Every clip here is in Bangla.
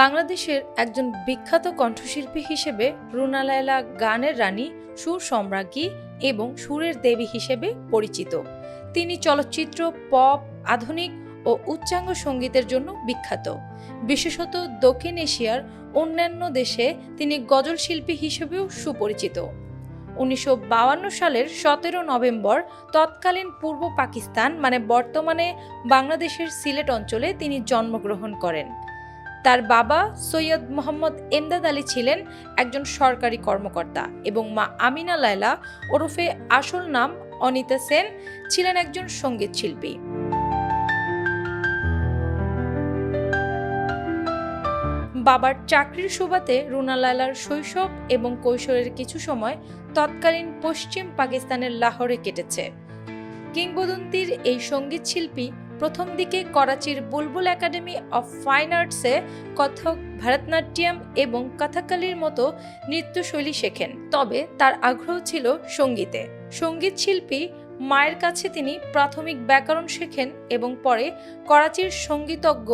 বাংলাদেশের একজন বিখ্যাত কণ্ঠশিল্পী হিসেবে রুনা লায়লা গানের রানী, সুর সম্রাজ্ঞী এবং সুরের দেবী হিসেবে পরিচিত। তিনি চলচ্চিত্র, পপ, আধুনিক ও উচ্চাঙ্গ সঙ্গীতের জন্য বিখ্যাত। বিশেষত দক্ষিণ এশিয়ার অন্যান্য দেশে তিনি গজল শিল্পী হিসেবেও সুপরিচিত। উনিশশো সালের সতেরো নভেম্বর তৎকালীন পূর্ব পাকিস্তান মানে বর্তমানে বাংলাদেশের সিলেট অঞ্চলে তিনি জন্মগ্রহণ করেন। তার বাবা সৈয়দ মোহাম্মদ এমদাদ আলী ছিলেন একজন সরকারি কর্মকর্তা এবং মা আমিনা লায়লা ওরফে আসল নাম অনিতা সেন ছিলেন একজন সংগীত শিল্পী। বাবার চাকরির সুবাদে রুনা লায়লার শৈশব এবং কৈশোরের কিছু সময় তৎকালীন পশ্চিম পাকিস্তানের লাহোরে কেটেছে। কিংবদন্তির এই সংগীত শিল্পী প্রথম দিকে করাচির বুলবুল একাডেমি অফ ফাইন আর্টসে কথক ভারতনাট্যম এবং কথাকালির মতো নৃত্যশৈলী শেখেন, তবে তার আগ্রহ ছিল সঙ্গীতে। সংগীত শিল্পী মায়ের কাছে তিনি প্রাথমিক ব্যাকরণ শেখেন এবং পরে করাচির সঙ্গীতজ্ঞ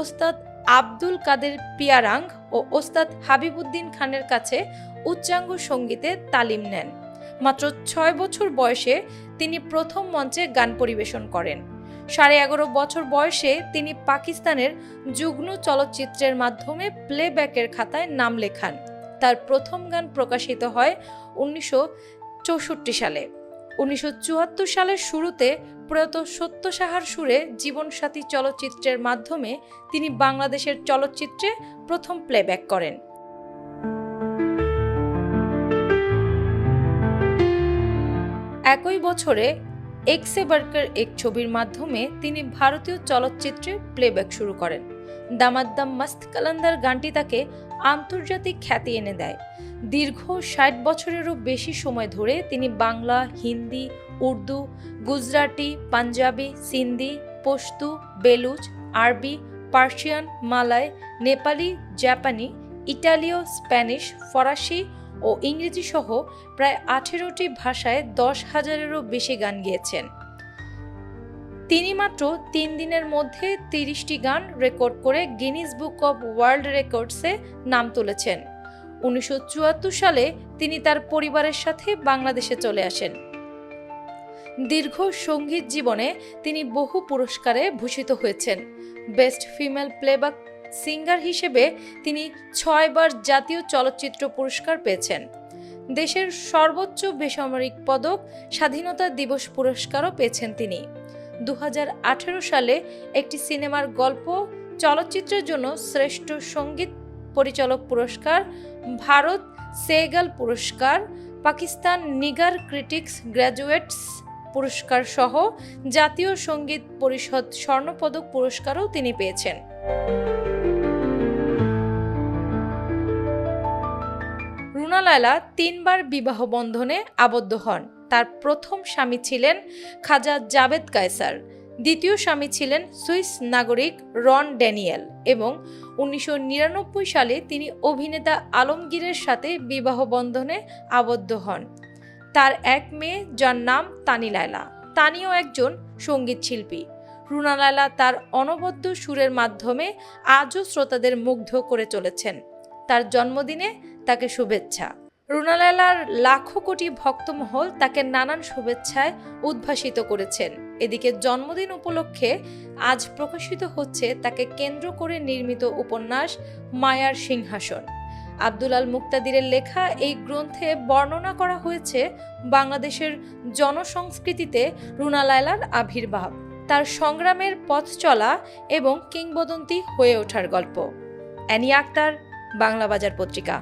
ওস্তাদ আব্দুল কাদের পিয়ারাং ও ওস্তাদ হাবিবুদ্দিন খানের কাছে উচ্চাঙ্গ সঙ্গীতে তালিম নেন। মাত্র ছয় বছর বয়সে তিনি প্রথম মঞ্চে গান পরিবেশন করেন। সাড়ে এগারো বছর বয়সে তিনি পাকিস্তানের যুগ্ন চলচ্চিত্রের মাধ্যমে প্লেব্যাকের খাতায় নাম লেখান। তার প্রথম গান প্রকাশিত হয় উনিশশো চৌষট্টি সালে। উনিশশো চুয়াত্তর সালের শুরুতে প্রয়াত সত্য সাহার সুরে জীবনসাথী চলচ্চিত্রের মাধ্যমে তিনি বাংলাদেশের চলচ্চিত্রে প্রথম প্লেব্যাক করেন। একই বছরে এক্সে বার্কার এক ছবির মাধ্যমে তিনি ভারতীয় চলচ্চিত্রে প্লেব্যাক শুরু করেন। দামাদ্দাম মাস্ত কালান্দার গানটি তাকে আন্তর্জাতিক খ্যাতি এনে দেয়। দীর্ঘ ষাট বছরেরও বেশি সময় ধরে তিনি বাংলা, হিন্দি, উর্দু, গুজরাটি, পাঞ্জাবি, সিন্ধি পশতু বেলুচ, আরবি, পার্সিয়ান, মালয়, নেপালি, জাপানি, ইটালীয়, স্প্যানিশ, ফরাসি ও ইংরেজি সহ প্রায় আঠেরোটি ভাষায় দশ হাজারেরও বেশি গান গেয়েছেন। তিনি মাত্র তিন দিনের মধ্যে তিরিশটি গান রেকর্ড করে গিনিস বুক অব ওয়ার্ল্ড রেকর্ডসে নাম তুলেছেন। উনিশশো চুয়াত্তর সালে তিনি তার পরিবারের সাথে বাংলাদেশে চলে আসেন। দীর্ঘ সংগীত জীবনে তিনি বহু পুরস্কারে ভূষিত হয়েছেন। বেস্ট ফিমেল প্লেব্যাক সিঙ্গার হিসেবে তিনি ছয়বার জাতীয় চলচ্চিত্র পুরস্কার পেয়েছেন। দেশের সর্বোচ্চ বেসামরিক পদক, স্বাধীনতা দিবস পুরস্কারও পেয়েছেন তিনি। দু হাজার আঠেরো সালে একটি সিনেমার গল্প, চলচ্চিত্রের জন্য শ্রেষ্ঠ সংগীত পরিচালক পুরস্কার, ভারত সেগাল পুরস্কার, পাকিস্তান নিগার ক্রিটিক্স গ্র্যাজুয়েটস পুরস্কার সহ জাতীয় সংগীত পরিষদ স্বর্ণপদক পুরস্কারও তিনি পেয়েছেন। রুনা লায়লা তিনবার বিবাহ বন্ধনে আবদ্ধ হন। তার প্রথম স্বামী ছিলেন খাজা জাবেদ কায়সার। দ্বিতীয় স্বামী ছিলেন সুইস নাগরিক রন ড্যানিয়েল এবং উনিশশো নিরানব্বই সালে তিনি অভিনেতা আলমগীরের সাথে বিবাহ বন্ধনে আবদ্ধ হন। তার এক মেয়ে, যার নাম তানি লায়লা। তানিও একজন সংগীত শিল্পী। রুনা লায়লা তার অনবদ্য সুরের মাধ্যমে আজও শ্রোতাদের মুগ্ধ করে চলেছেন। তার জন্মদিনে তাকে শুভেচ্ছা। রুনালালার লাখো কোটি ভক্তমহল তাকে নানান শুভেচ্ছায় উদ্ভাসিত করেছেন। এদিকে জন্মদিন উপলক্ষে আজ প্রকাশিত হচ্ছে তাকে কেন্দ্র করে নির্মিত উপন্যাস মায়ার সিংহাসন। আব্দুল আল মুক্তাদিরের লেখা এই গ্রন্থে বর্ণনা করা হয়েছে বাংলাদেশের জনসংস্কৃতিতে রুনা লায়লার আবির্ভাব, তার সংগ্রামের পথ চলা এবং কিংবদন্তি হয়ে ওঠার গল্প। অ্যানি আক্তার, বাংলা বাজার পত্রিকা।